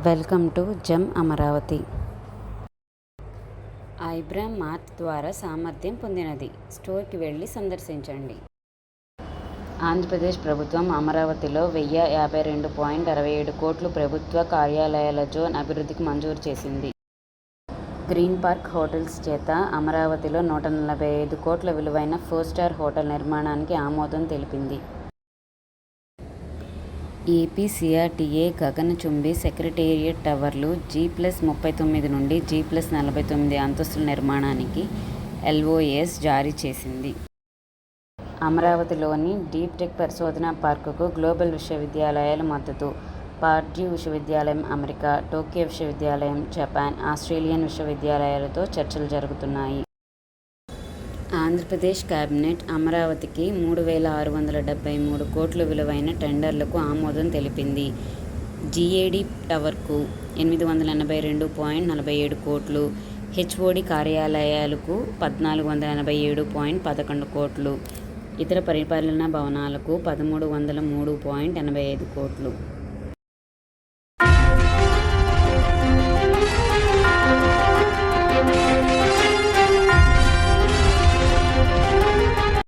Welcome to Jammu Amaravati. ఐబ్రా mart ద్వారా సామర్థ్యం పొందినది. స్టోర్కి వెళ్ళి సందర్శించండి. ఆంధ్రప్రదేశ్ ప్రభుత్వం అమరావతిలో వెయ్యి యాభై రెండు పాయింట్ అరవై ఏడు కోట్లు ప్రభుత్వ కార్యాలయాల జోన్ అభివృద్ధికి మంజూరు చేసింది. గ్రీన్ పార్క్ హోటల్స్ చేత అమరావతిలో నూట నలభై ఐదు కోట్ల విలువైన ఫోర్ స్టార్ హోటల్ నిర్మాణానికి ఆమోదం తెలిపింది. ఏపీసీఆర్టీఏ గగనచుంబి సెక్రటేరియట్ టవర్లు జీ ప్లస్ ముప్పై తొమ్మిది నుండి జీ ప్లస్ నలభై తొమ్మిది అంతస్తుల నిర్మాణానికి ఎల్ఓఎస్ జారీ చేసింది. అమరావతిలోని డీప్ టెక్ పరిశోధనా పార్కుకు గ్లోబల్ విశ్వవిద్యాలయాల మద్దతు. పార్డ్యూ విశ్వవిద్యాలయం అమెరికా టోక్యో విశ్వవిద్యాలయం జపాన్ ఆస్ట్రేలియన్ విశ్వవిద్యాలయాలతో చర్చలు జరుగుతున్నాయి. ఆంధ్రప్రదేశ్ కేబినెట్ అమరావతికి మూడు వేల ఆరు వందల డెబ్బై మూడు కోట్ల విలువైన టెండర్లకు ఆమోదం తెలిపింది. జిఏడి టవర్కు ఎనిమిది వందల ఎనభై రెండు పాయింట్ నలభై ఏడు కోట్లు హెచ్ఓడి కార్యాలయాలకు పద్నాలుగు వందల ఎనభై ఏడు పాయింట్ పదకొండు కోట్లు ఇతర పరిపాలనా భవనాలకు పదమూడు వందల మూడు పాయింట్ ఎనభై ఐదు కోట్లు.